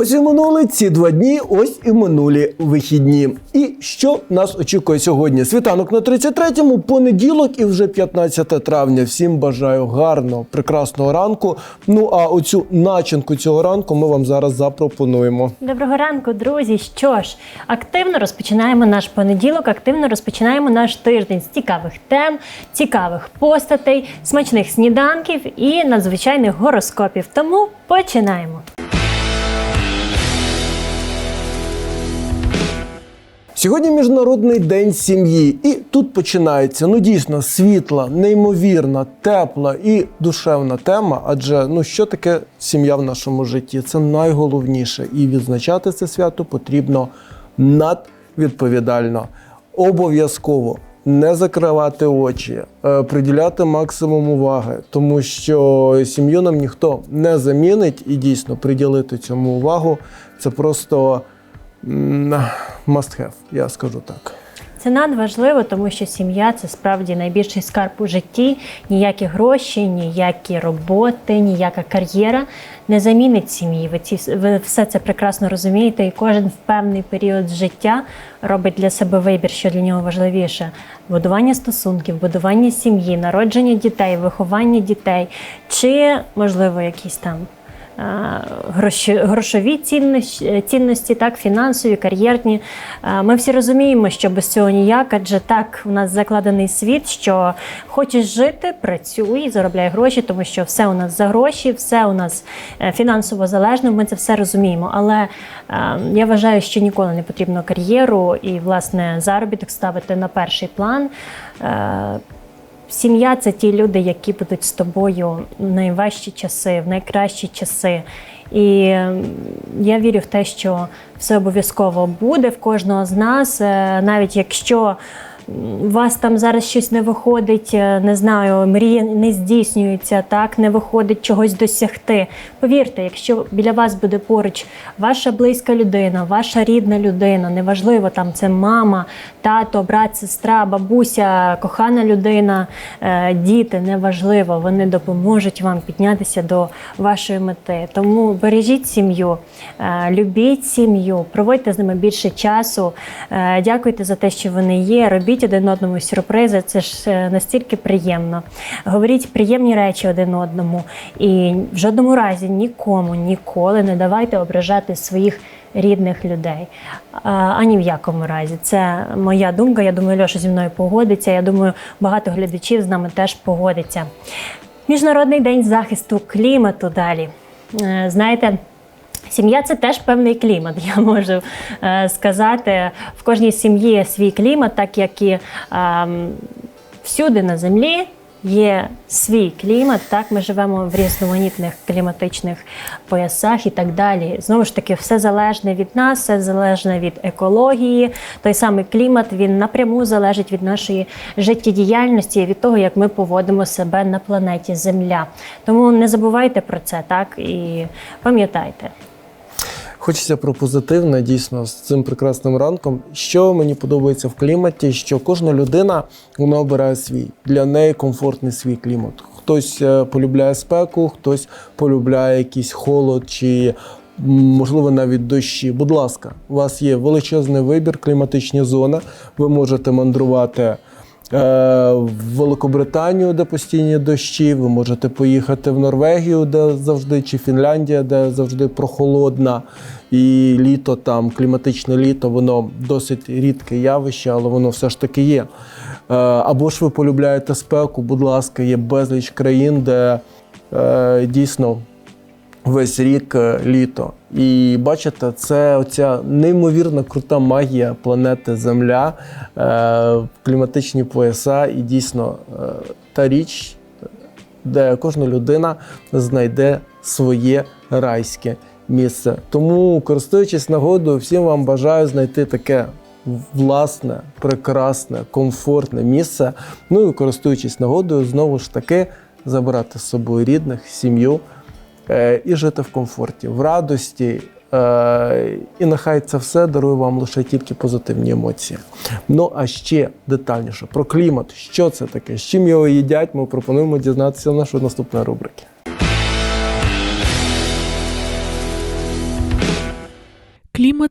Ось і минули ці два дні, ось і минулі вихідні. І що нас очікує сьогодні? Світанок на 33-му, понеділок і вже 15 травня. Всім бажаю гарного, прекрасного ранку. Ну а оцю начинку цього ранку ми вам зараз запропонуємо. Доброго ранку, друзі. Що ж, активно розпочинаємо наш понеділок, активно розпочинаємо наш тиждень з цікавих тем, цікавих постатей, смачних сніданків і надзвичайних гороскопів. Тому починаємо. Сьогодні міжнародний день сім'ї, і тут починається ну дійсно світла, неймовірна, тепла і душевна тема. Адже ну що таке сім'я в нашому житті? Це найголовніше, і відзначати це свято потрібно надвідповідально. Обов'язково не закривати очі, е, приділяти максимум уваги, тому що сім'ю нам ніхто не замінить, і дійсно приділити цьому увагу це просто must have, я скажу так. Це надважливо, тому що сім'я це справді найбільший скарб у житті. Ніякі гроші, ніякі роботи, ніяка кар'єра не замінить сім'ї. Ви, ці, ви все це прекрасно розумієте, і кожен в певний період життя робить для себе вибір, що для нього важливіше: будування стосунків, будування сім'ї, народження дітей, виховання дітей, чи можливо якісь там. Е, грошові цінності, цінності, так, фінансові, кар'єрні. Е, Ми всі розуміємо, що без цього ніяк, адже так у нас закладений світ, що хочеш жити, працюй, заробляй гроші, тому що все у нас за гроші, все у нас е, фінансово залежно. Ми це все розуміємо. Але е, я вважаю, що ніколи не потрібно кар'єру і власне заробіток ставити на перший план. Сім'я це ті люди, які будуть з тобою в найважчі часи, в найкращі часи. І я вірю в те, що все обов'язково буде в кожного з нас, Е, навіть якщо у вас там зараз щось не виходить, е, не знаю, мрії не здійснюються, так не виходить чогось досягти. Повірте, якщо біля вас буде поруч ваша близька людина, ваша рідна людина, неважливо там це мама, тато, брат, сестра, бабуся, кохана людина, е, діти, неважливо, вони допоможуть вам піднятися до вашої мети. Тому бережіть сім'ю, е, любіть сім'ю, проводьте з ними більше часу. Дякуйте за те, що вони є. Робіть один одному сюрпризи. Це ж е, настільки приємно. Говоріть приємні речі один одному. І в жодному разі нікому ніколи не давайте ображати своїх рідних людей. Ані в якому разі. Це моя думка. Я думаю, Льоша зі мною погодиться. Я думаю, багато глядачів з нами теж погодиться. Міжнародний день захисту клімату далі. Е, Знаєте. Сім'я це теж певний клімат, я можу е, сказати. В кожній сім'ї свій клімат, так як і ем, всюди на землі є свій клімат. Так, ми живемо в різноманітних кліматичних поясах і так далі. Знову ж таки, все залежне від нас, все залежне від екології. Той самий клімат він напряму залежить від нашої життєдіяльності від того, як ми поводимо себе на планеті Земля. Тому не забувайте про це, так і пам'ятайте. Хочеться про позитивне дійсно з цим прекрасним ранком. Що мені подобається в кліматі, що кожна людина вона обирає свій для неї комфортний свій клімат. Хтось е, полюбляє спеку, хтось полюбляє якийсь холод чи. Можливо, навіть дощі. Будь ласка, у вас є величезний вибір, кліматичні зони. Ви можете мандрувати в Великобританію, де постійні дощі. Ви можете поїхати в Норвегію, де завжди, чи Фінляндія, де завжди прохолодна. І літо там, кліматичне літо, воно досить рідке явище, але воно все ж таки є. Е, Або ж ви полюбляєте спеку, будь ласка, є безліч країн, де е, дійсно весь рік е, літо. І бачите, це оця неймовірна крута магія планети Земля, е, кліматичні пояса, і дійсно е, та річ, де кожна людина знайде своє райське місце. Тому, користуючись нагодою, всім вам бажаю знайти таке власне, прекрасне, комфортне місце. Ну і користуючись нагодою, знову ж таки забирати з собою рідних, сім'ю і жити в комфорті, в радості. Е, і нехай це все дарує вам лише тільки позитивні емоції. Ну а ще детальніше про клімат, що це таке, з чим його їдять, ми пропонуємо дізнатися в нашої наступної рубрики.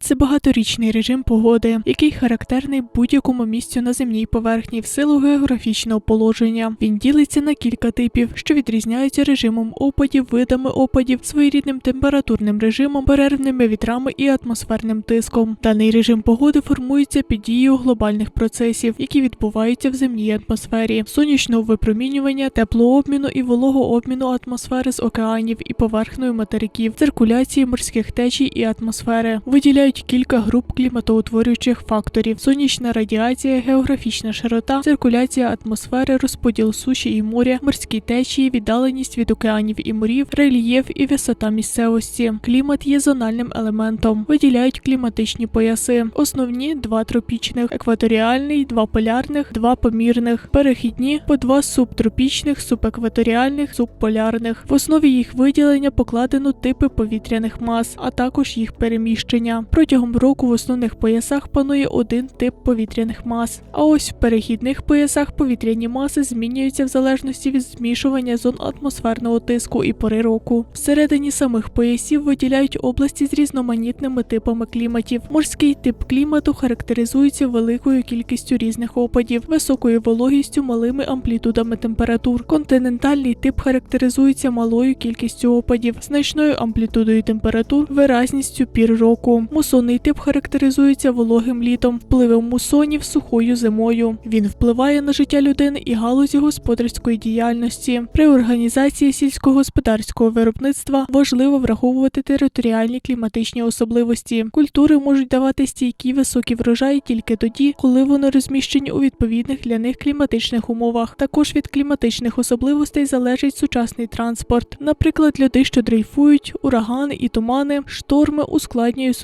Це багаторічний режим погоди, який характерний будь-якому місцю на земній поверхні в силу географічного положення. Він ділиться на кілька типів, що відрізняються режимом опадів, видами опадів, своєрідним температурним режимом, перервними вітрами і атмосферним тиском. Даний режим погоди формується під дією глобальних процесів, які відбуваються в земній атмосфері, сонячного випромінювання, теплообміну і вологообміну атмосфери з океанів і поверхнею материків, циркуляції морських течій і атмосфери. Виділяють кілька груп кліматоутворюючих факторів: сонячна радіація, географічна широта, циркуляція атмосфери, розподіл суші і моря, морські течії, віддаленість від океанів і морів, рельєф і висота місцевості. Клімат є зональним елементом. Виділяють кліматичні пояси. Основні два тропічних, екваторіальний, два полярних, два помірних, перехідні по два субтропічних, субекваторіальних, субполярних. В основі їх виділення покладено типи повітряних мас, а також їх переміщення. Протягом року в основних поясах панує один тип повітряних мас. А ось в перехідних поясах повітряні маси змінюються в залежності від змішування зон атмосферного тиску і пори року. Всередині самих поясів виділяють області з різноманітними типами кліматів. Морський тип клімату характеризується великою кількістю різних опадів, високою вологістю, малими амплітудами температур. Континентальний тип характеризується малою кількістю опадів, значною амплітудою температур, виразністю пір року. Мусонний тип характеризується вологим літом, впливом мусонів сухою зимою. Він впливає на життя людини і галузі господарської діяльності. При організації сільськогосподарського виробництва важливо враховувати територіальні кліматичні особливості. Культури можуть давати стійкі високі врожаї тільки тоді, коли вони розміщені у відповідних для них кліматичних умовах. Також від кліматичних особливостей залежить сучасний транспорт. Наприклад, люди, що дрейфують, урагани і тумани, шторми ускладнюють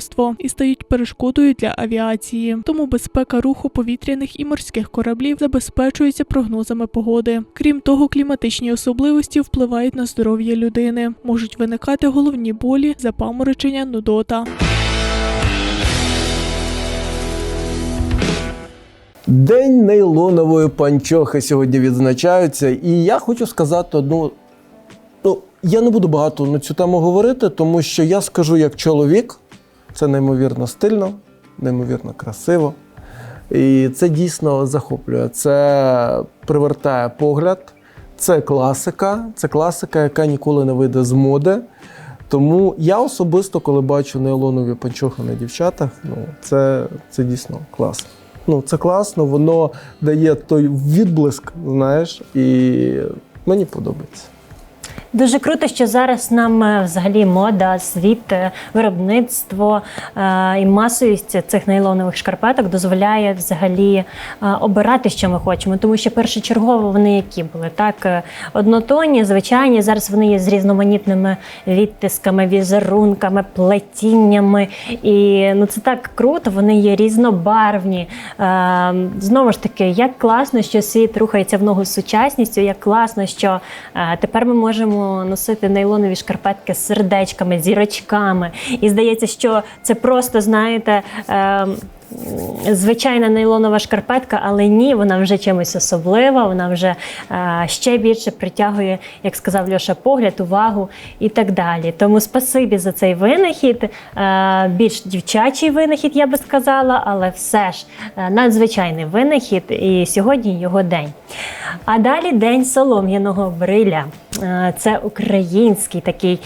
судноплавство і стають перешкодою для авіації. Тому безпека руху повітряних і морських кораблів забезпечується прогнозами погоди. Крім того, кліматичні особливості впливають на здоров'я людини. Можуть виникати головні болі, запаморочення, нудота. День нейлонової панчохи сьогодні відзначаються. І я хочу сказати одну. Ну, я не буду багато на цю тему говорити, тому що я скажу як чоловік, це неймовірно стильно, неймовірно красиво. І це дійсно захоплює. Це привертає погляд, це класика, це класика, яка ніколи не вийде з моди. Тому я особисто, коли бачу нейлонові панчохи на дівчатах, ну це, це дійсно класно. Ну, це класно, воно дає той відблиск, знаєш, і мені подобається. Дуже круто, що зараз нам е, взагалі мода, світ, е, виробництво е, і масовість цих нейлонових шкарпеток дозволяє взагалі обирати, що ми хочемо. Тому що першочергово вони які були так однотонні, звичайні. Зараз вони є з різноманітними відтисками, візерунками, плетіннями. І ну це так круто. Вони є різнобарвні. Знову ж таки, як класно, що світ рухається в ногу з сучасністю, як класно, що тепер ми можемо носити нейлонові шкарпетки з сердечками, зірочками. І здається, що це просто, знаєте. Звичайна нейлонова шкарпетка, але ні, вона вже чимось особлива, вона вже е, ще більше притягує, як сказав Льоша, погляд, увагу і так далі. Тому спасибі за цей винахід, е, більш дівчачий винахід, я би сказала, але все ж е, надзвичайний винахід, і сьогодні його день. А далі день солом'яного бриля. Це український такий.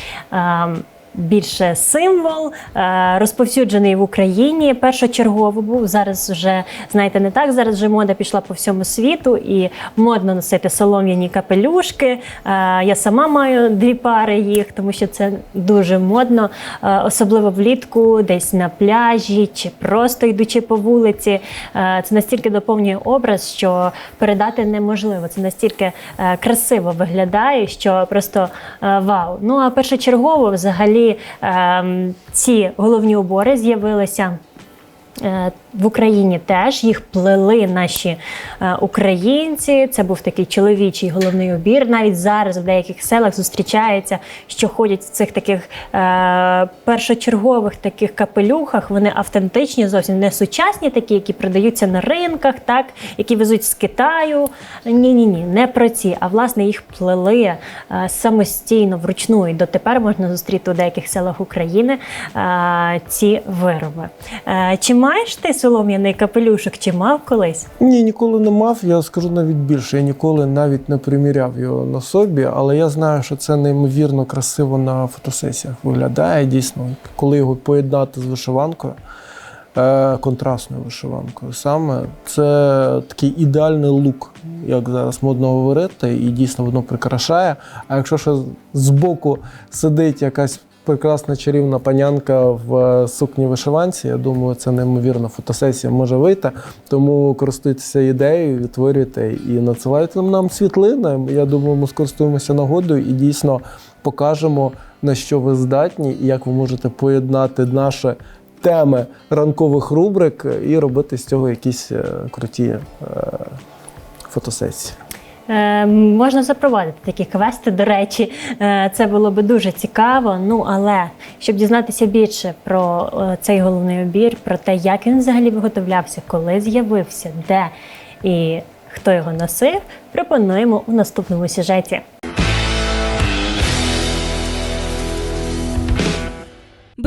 Більше символ, е, розповсюджений в Україні першочергово був. Зараз вже, знаєте, не так. Зараз вже мода пішла по всьому світу і модно носити солом'яні капелюшки. Е, Я сама маю дві пари їх, тому що це дуже модно, е, особливо влітку, десь на пляжі чи просто йдучи по вулиці. Це настільки доповнює образ, що передати неможливо. Це настільки красиво виглядає, що просто вау. Ну а першочергово, взагалі, ці головні убори з'явилися. В Україні теж їх плели наші е, українці. Це був такий чоловічий головний убір. Навіть зараз в деяких селах зустрічається, що ходять в цих таких е, першочергових таких капелюхах. Вони автентичні, зовсім не сучасні, такі, які продаються на ринках, так які везуть з Китаю. Ні, ні, ні, не про ці, а власне їх плели е, самостійно вручну. І дотепер можна зустріти у деяких селах України е, ці вироби. Е, чи маєш ти солом'яний капелюшок? Чи мав колись? Ні, ніколи не мав. Я скажу навіть більше. Я ніколи навіть не приміряв його на собі, але я знаю, що це неймовірно красиво на фотосесіях виглядає. Дійсно, коли його поєднати з вишиванкою, е, контрастною вишиванкою, саме це такий ідеальний лук, як зараз модно говорити, і дійсно воно прикрашає. А якщо ще збоку сидить якась прекрасна чарівна панянка в е, сукні вишиванці. Я думаю, це неймовірна фотосесія може вийти. Тому користуйтеся ідеєю, відтворюйте і надсилайте нам світлини. Я думаю, ми скористуємося нагодою і дійсно покажемо на що ви здатні і як ви можете поєднати наші теми ранкових рубрик і робити з цього якісь е, круті е, фотосесії. Е, можна запровадити такі квести. До речі, е, це було би дуже цікаво. Ну але щоб дізнатися більше про е, цей головний обір, про те, як він взагалі виготовлявся, коли з'явився, де і хто його носив, пропонуємо у наступному сюжеті.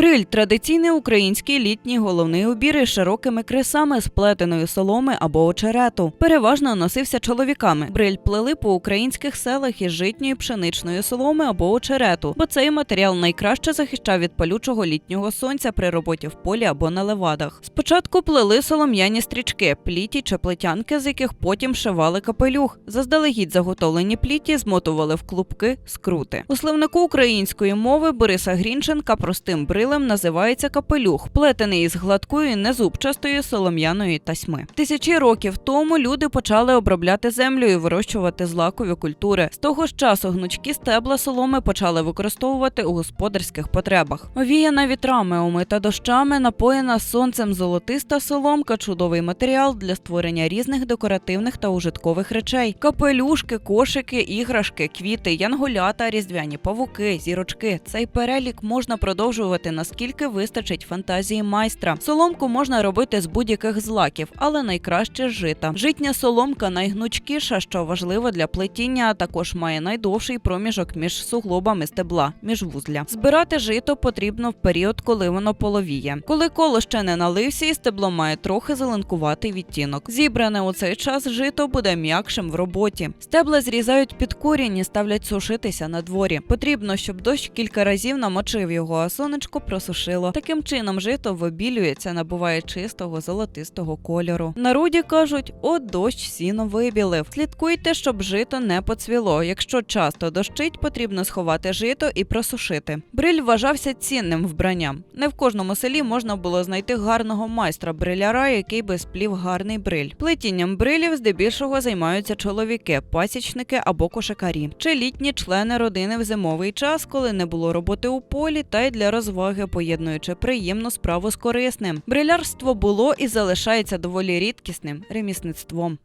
Бриль традиційний український літній головний убір із широкими крисами з плетеної соломи або очерету. Переважно носився чоловіками. Бриль плели по українських селах із житньої пшеничної соломи або очерету, бо цей матеріал найкраще захищав від палючого літнього сонця при роботі в полі або на левадах. Спочатку плели солом'яні стрічки, пліті чи плетянки, з яких потім шивали капелюх. Заздалегідь заготовлені пліті змотували в клубки, скрути. У словнику української мови Бориса Грінченка простим брилем називається капелюх, плетений із гладкої незубчастої солом'яної тасьми. Тисячі років тому люди почали обробляти землю і вирощувати злакові культури. З того ж часу гнучкі стебла соломи почали використовувати у господарських потребах. Овіяна вітрами, омита дощами, напоєна сонцем золотиста соломка чудовий матеріал для створення різних декоративних та ужиткових речей: капелюшки, кошики, іграшки, квіти, янголята, різдвяні павуки, зірочки. Цей перелік можна продовжувати наскільки вистачить фантазії майстра. Соломку можна робити з будь-яких злаків, але найкраще жита. Житня соломка найгнучкіша, що важливо для плетіння, а також має найдовший проміжок між суглобами стебла, між вузля. Збирати жито потрібно в період, коли воно половіє. Коли коло ще не налився, і стебло має трохи зеленкуватий відтінок. Зібране у цей час жито буде м'якшим в роботі. Стебла зрізають під корінь і ставлять сушитися на дворі. Потрібно, щоб дощ кілька разів намочив його, а сонечко просушило. Таким чином жито вибілюється, набуває чистого золотистого кольору. Народі кажуть: от дощ сіно вибілив. Слідкуйте, щоб жито не поцвіло. Якщо часто дощить, потрібно сховати жито і просушити. Бриль вважався цінним вбранням. Не в кожному селі можна було знайти гарного майстра бриляра, який би сплів гарний бриль. Плетінням брилів здебільшого займаються чоловіки, пасічники або кошикарі, чи літні члени родини в зимовий час, коли не було роботи у полі, та й для розваги, поєднуючи приємну справу з корисним. Брилярство було і залишається доволі рідкісним ремісництвом.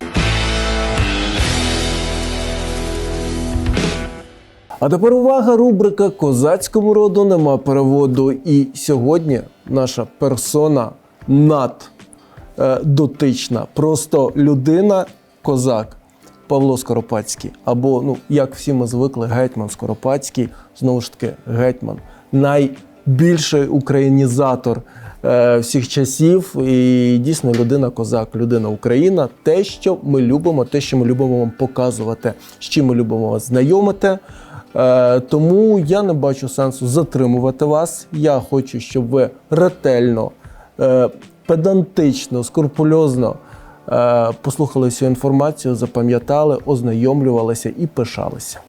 А тепер увага, рубрика Козацькому роду нема переводу. І сьогодні наша персона над е, дотична, просто людина, козак Павло Скоропадський. Або, ну, як всі ми звикли, гетьман Скоропадський, знову ж таки, гетьман. Найбільший українізатор е, всіх часів. І дійсно людина козак, людина Україна. Те, що ми любимо, те, що ми любимо вам показувати, з чим ми любимо вас знайомити. Е, тому я не бачу сенсу затримувати вас. Я хочу, щоб ви ретельно, е, педантично, скрупульозно е, послухали всю інформацію, запам'ятали, ознайомлювалися і пишалися.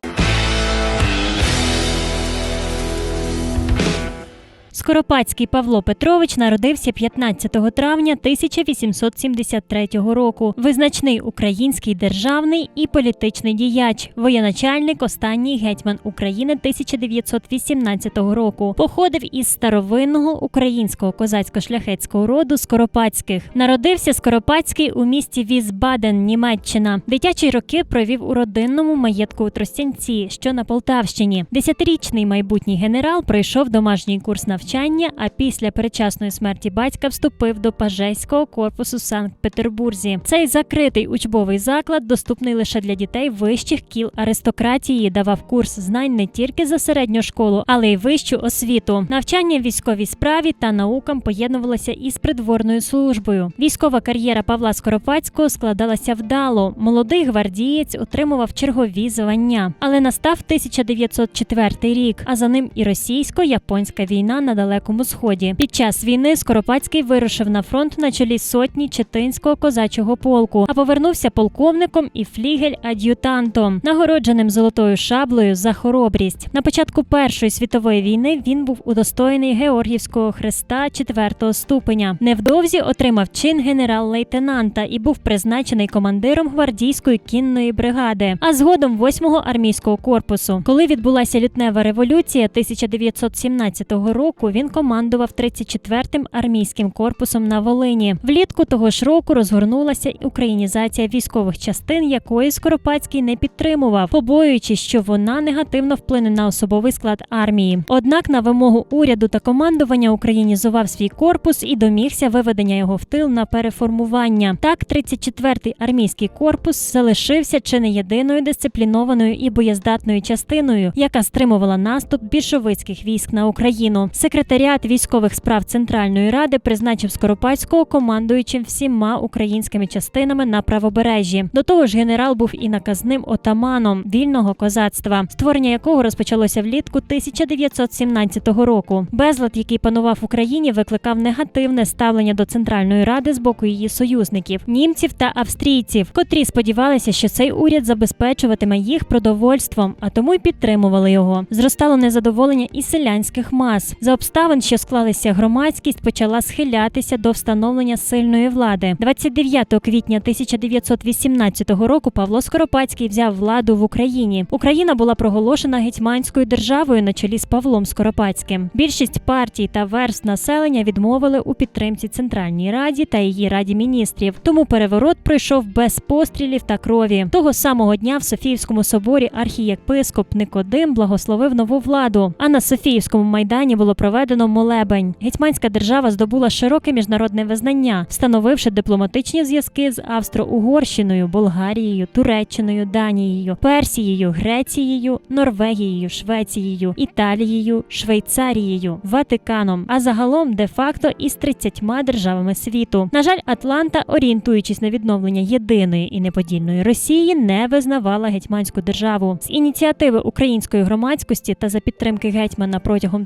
Скоропадський Павло Петрович народився 15 травня 1873 року. Визначний український державний і політичний діяч, воєначальник, останній гетьман України 1918 року. Походив із старовинного українського козацько-шляхетського роду Скоропадських. Народився Скоропадський у місті Візбаден, Німеччина. Дитячі роки провів у родинному маєтку у Тростянці, що на Полтавщині. Десятирічний майбутній генерал пройшов домашній курс навчання, а після передчасної смерті батька вступив до пажеського корпусу Санкт-Петербурзі. Цей закритий учбовий заклад доступний лише для дітей вищих кіл аристократії, давав курс знань не тільки за середню школу, але й вищу освіту. Навчання в військовій справі та наукам поєднувалося із придворною службою. Військова кар'єра Павла Скоропадського складалася вдало. Молодий гвардієць отримував чергові звання, але настав 1904 рік, а за ним і російсько-японська війна на далекому сході. Під час війни Скоропадський вирушив на фронт на чолі сотні Читинського козачого полку, а повернувся полковником і флігель-ад'ютантом, нагородженим золотою шаблею за хоробрість. На початку Першої світової війни він був удостоєний Георгіївського хреста четвертого ступеня. Невдовзі отримав чин генерал-лейтенанта і був призначений командиром гвардійської кінної бригади, а згодом 8-го армійського корпусу. Коли відбулася лютнева революція 1917 року, він командував 34-м армійським корпусом на Волині. Влітку того ж року розгорнулася українізація військових частин, якої Скоропадський не підтримував, побоюючись, що вона негативно вплине на особовий склад армії. Однак на вимогу уряду та командування українізував свій корпус і домігся виведення його в тил на переформування. Так, 34-й армійський корпус залишився чи не єдиною дисциплінованою і боєздатною частиною, яка стримувала наступ більшовицьких військ на Україну. Секретаріат військових справ Центральної ради призначив Скоропадського командуючим всіма українськими частинами на правобережжі. До того ж, генерал був і наказним отаманом вільного козацтва, створення якого розпочалося влітку 1917 року. Безлад, який панував в Україні, викликав негативне ставлення до Центральної ради з боку її союзників німців та австрійців, котрі сподівалися, що цей уряд забезпечуватиме їх продовольством, а тому й підтримували його. Зростало незадоволення і селянських мас. За обставин, що склалися громадськість, почала схилятися до встановлення сильної влади. 29 квітня 1918 року Павло Скоропадський взяв владу в Україні. Україна була проголошена гетьманською державою на чолі з Павлом Скоропадським. Більшість партій та верств населення відмовили у підтримці Центральній Раді та її раді міністрів. Тому переворот пройшов без пострілів та крові. Того самого дня в Софіївському соборі архієпископ Никодим благословив нову владу. А на Софіївському майдані було проведено молебень. Гетьманська держава здобула широке міжнародне визнання, встановивши дипломатичні зв'язки з Австро-Угорщиною, Болгарією, Туреччиною, Данією, Персією, Грецією, Норвегією, Швецією, Італією, Швейцарією, Ватиканом, а загалом де-факто із 30 державами світу. На жаль, Атланта, орієнтуючись на відновлення єдиної і неподільної Росії, не визнавала гетьманську державу. З ініціативи української громадськості та за підтримки гетьмана протягом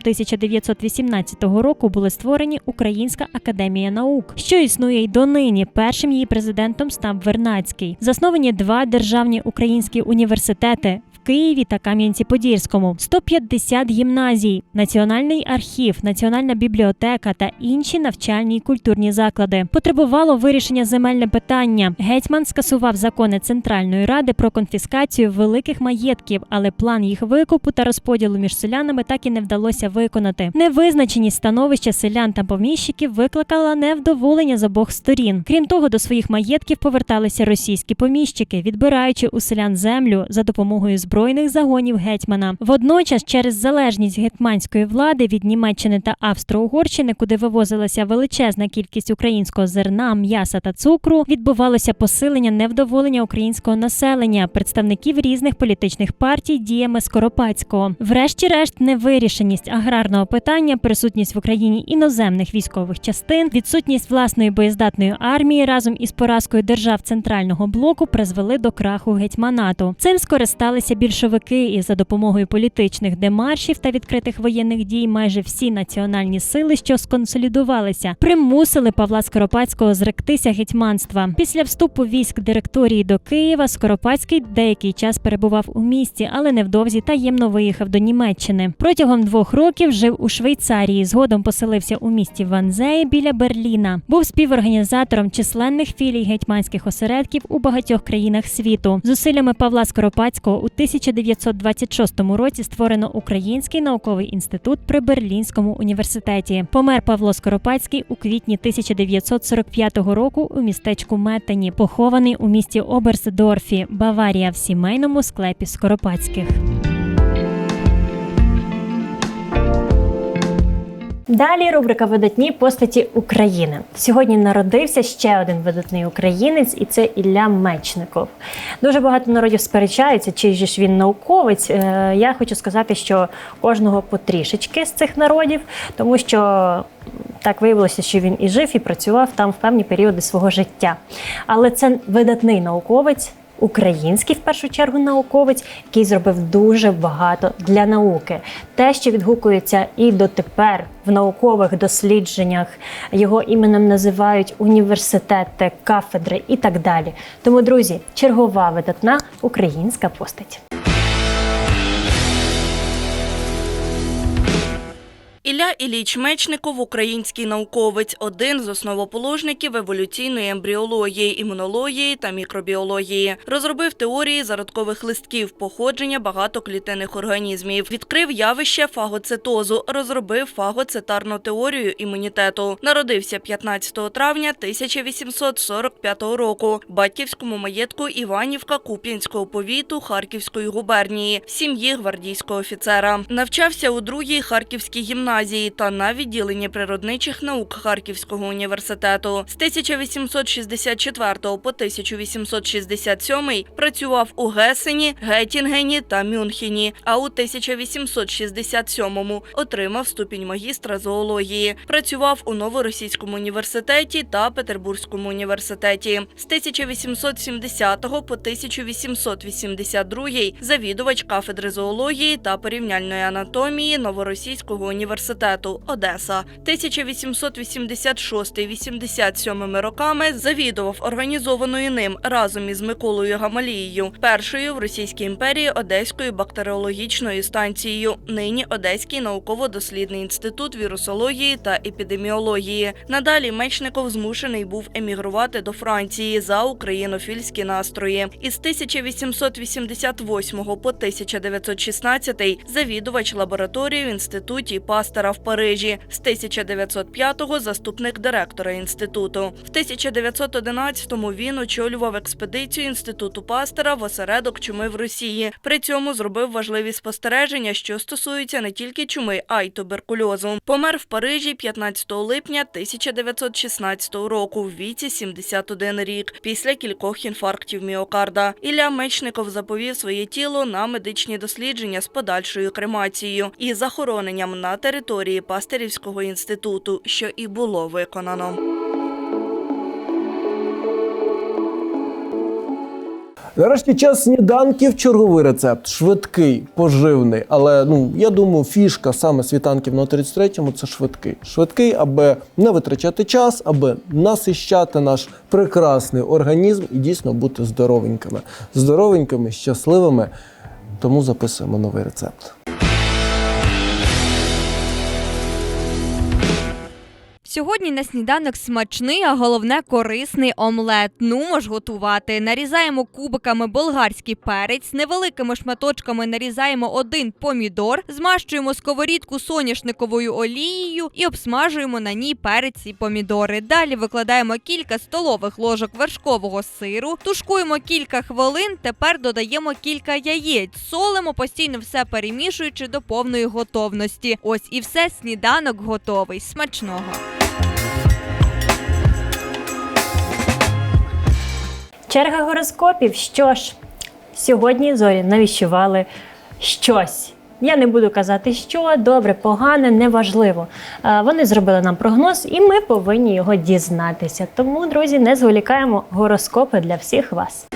1918 року були створені Українська академія наук, що існує й донині. Першим її президентом став Вернацький. Засновані два державні українські університети. Києві та Кам'янці-Подільському, 150 гімназій, Національний архів, Національна бібліотека та інші навчальні й культурні заклади. Потребувало вирішення земельне питання. Гетьман скасував закони Центральної ради про конфіскацію великих маєтків, але план їх викупу та розподілу між селянами так і не вдалося виконати. Невизначеність становища селян та поміщиків викликала невдоволення з обох сторін. Крім того, до своїх маєтків поверталися російські поміщики, відбираючи у селян землю за допомогою збройних загонів гетьмана. Водночас, через залежність гетьманської влади від Німеччини та Австро-Угорщини, куди вивозилася величезна кількість українського зерна, м'яса та цукру, відбувалося посилення невдоволення українського населення, представників різних політичних партій діями Скоропадського. Врешті-решт, невирішеність аграрного питання, присутність в Україні іноземних військових частин, відсутність власної боєздатної армії разом із поразкою держав центрального блоку призвели до краху гетьманату. Цим скористалися більшовики і за допомогою політичних демаршів та відкритих воєнних дій майже всі національні сили, що сконсолідувалися, примусили Павла Скоропадського зректися гетьманства. Після вступу військ директорії до Києва Скоропадський деякий час перебував у місті, але невдовзі таємно виїхав до Німеччини. Протягом двох років жив у Швейцарії. Згодом поселився у місті Ванзеї біля Берліна. Був співорганізатором численних філій гетьманських осередків у багатьох країнах світу. Зусиллями Павла Скоропадського у 1926 році створено Український науковий інститут при Берлінському університеті. Помер Павло Скоропадський у квітні 1945 року у містечку Метені, похований у місті Оберсдорфі, Баварія в сімейному склепі Скоропадських. Далі рубрика Видатні постаті України. Сьогодні народився ще один видатний українець, і це Ілля Мечников. Дуже багато народів сперечаються, чи ж він науковець. Е, Я хочу сказати, що кожного потрішечки з цих народів, тому що так виявилося, що він і жив, і працював там в певні періоди свого життя. Але це видатний науковець. Український в першу чергу науковець, який зробив дуже багато для науки. Те, що відгукується і дотепер в наукових дослідженнях, його іменем називають університети, кафедри і так далі. Тому, друзі, чергова видатна українська постать. Ілля Іліч Мечников – український науковець, один з основоположників еволюційної ембріології, імунології та мікробіології. Розробив теорії зародкових листків, походження багатоклітинних організмів. Відкрив явище фагоцитозу, розробив фагоцитарну теорію імунітету. Народився 15 травня 1845 року в батьківському маєтку Іванівка Куп'янського повіту Харківської губернії в сім'ї гвардійського офіцера. Навчався у другій Харківській гімназії та на відділенні природничих наук Харківського університету. З 1864 по 1867 працював у Гесені, Геттінгені та Мюнхені, а у 1867 отримав ступінь магістра зоології. Працював у Новоросійському університеті та Петербурзькому університеті. З 1870 по 1882 завідувач кафедри зоології та порівняльної анатомії Новоросійського університету Одеса. 1886-87 роками завідував організованою ним разом із Миколою Гамалією, першою в Російській імперії Одеською бактеріологічною станцією, нині Одеський науково-дослідний інститут вірусології та епідеміології. Надалі Мечников змушений був емігрувати до Франції за українофільські настрої. Із 1888 по 1916 завідувач лабораторії в інституті Пастера в Парижі. З 1905-го заступник директора інституту. В 1911-му він очолював експедицію інституту Пастера в осередок чуми в Росії. При цьому зробив важливі спостереження, що стосуються не тільки чуми, а й туберкульозу. Помер в Парижі 15 липня 1916 року в віці 71 рік після кількох інфарктів міокарда. Ілля Мечников заповів своє тіло на медичні дослідження з подальшою кремацією і захороненням на території Пастерівського інституту, що і було виконано. Нарешті час сніданків черговий рецепт. Швидкий, поживний. Але ну я думаю, фішка саме світанків на 33-му це швидкий. Швидкий, аби не витрачати час, аби насищати наш прекрасний організм і дійсно бути здоровенькими. Здоровенькими, щасливими. Тому записуємо новий рецепт. Сьогодні на сніданок смачний, а головне корисний омлет. Ну ж готувати. Нарізаємо кубиками болгарський перець, невеликими шматочками нарізаємо один помідор, змащуємо сковорідку соняшниковою олією і обсмажуємо на ній перець і помідори. Далі викладаємо кілька столових ложок вершкового сиру, тушкуємо кілька хвилин. Тепер додаємо кілька яєць, солимо постійно все перемішуючи до повної готовності. Ось і все, сніданок готовий. Смачного. Черга гороскопів. Що ж, сьогодні зорі навіщували щось. Я не буду казати, що добре, погане, неважливо. Вони зробили нам прогноз, і ми повинні його дізнатися. Тому, друзі, не зволікаємо гороскопи для всіх вас.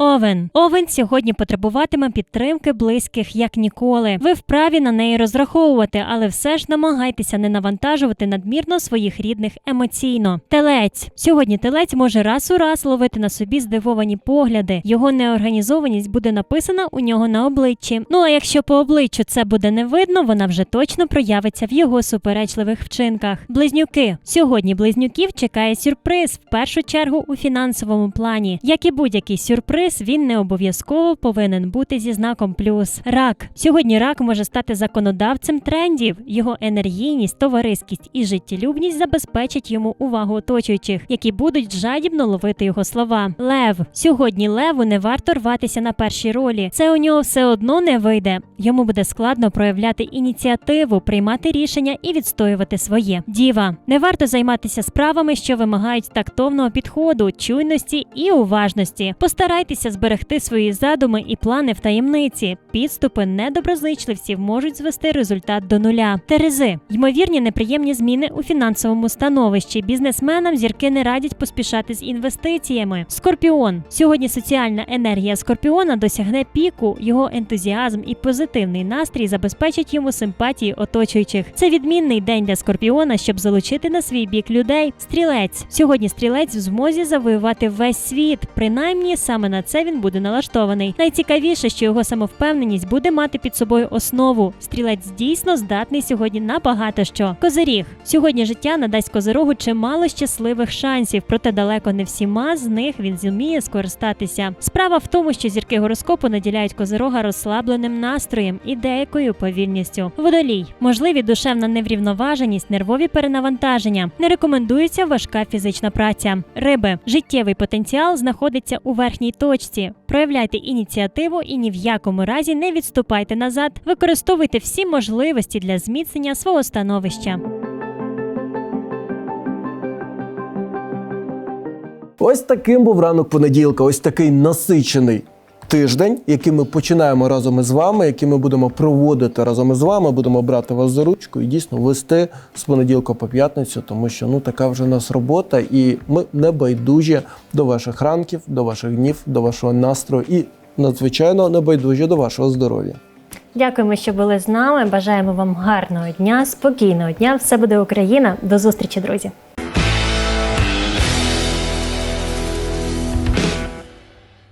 Овен. Овен сьогодні потребуватиме підтримки близьких як ніколи. Ви вправі на неї розраховувати, але все ж намагайтеся не навантажувати надмірно своїх рідних емоційно. Телець. Сьогодні телець може раз у раз ловити на собі здивовані погляди. Його неорганізованість буде написана у нього на обличчі. Ну а якщо по обличчю це буде не видно, вона вже точно проявиться в його суперечливих вчинках. Близнюки. Сьогодні близнюків чекає сюрприз в першу чергу у фінансовому плані. Як і будь-який сюрприз, він не обов'язково повинен бути зі знаком плюс. Рак. Сьогодні рак може стати законодавцем трендів. Його енергійність, товариськість і життєлюбність забезпечать йому увагу оточуючих, які будуть жадібно ловити його слова. Лев. Сьогодні леву не варто рватися на першій ролі. Це у нього все одно не вийде. Йому буде складно проявляти ініціативу, приймати рішення і відстоювати своє. Діва. Не варто займатися справами, що вимагають тактовного підходу, чуйності і уважності. Постарайтеся зберегти свої задуми і плани в таємниці. Підступи недоброзичливців можуть звести результат до нуля. Терези. Ймовірні неприємні зміни у фінансовому становищі. Бізнесменам зірки не радять поспішати з інвестиціями. Скорпіон. Сьогодні соціальна енергія скорпіона досягне піку. Його ентузіазм і позитивний настрій забезпечать йому симпатії оточуючих. Це відмінний день для скорпіона, щоб залучити на свій бік людей. Стрілець. Сьогодні стрілець в змозі завоювати весь світ. Принаймні саме на це він буде налаштований. Найцікавіше, що його самовпевненість буде мати під собою основу. Стрілець дійсно здатний сьогодні на багато що. Козиріг. Сьогодні життя надасть козирогу чимало щасливих шансів, проте далеко не всіма з них він зуміє скористатися. Справа в тому, що зірки гороскопу наділяють козирога розслабленим настроєм і деякою повільністю. Водолій, можливі душевна неврівноваженість, нервові перенавантаження. Не рекомендується важка фізична праця. Риби, життєвий потенціал знаходиться у верхній точці. Проявляйте ініціативу і ні в якому разі не відступайте назад. Використовуйте всі можливості для зміцнення свого становища. Ось таким був ранок понеділка, ось такий насичений тиждень, який ми починаємо разом із вами, який ми будемо проводити разом із вами, будемо брати вас за ручку і дійсно вести з понеділка по п'ятницю, тому що ну така вже у нас робота, і ми не байдужі до ваших ранків, до ваших днів, до вашого настрою і надзвичайно не байдужі до вашого здоров'я. Дякуємо, що були з нами. Бажаємо вам гарного дня, спокійного дня. Все буде Україна. До зустрічі, друзі.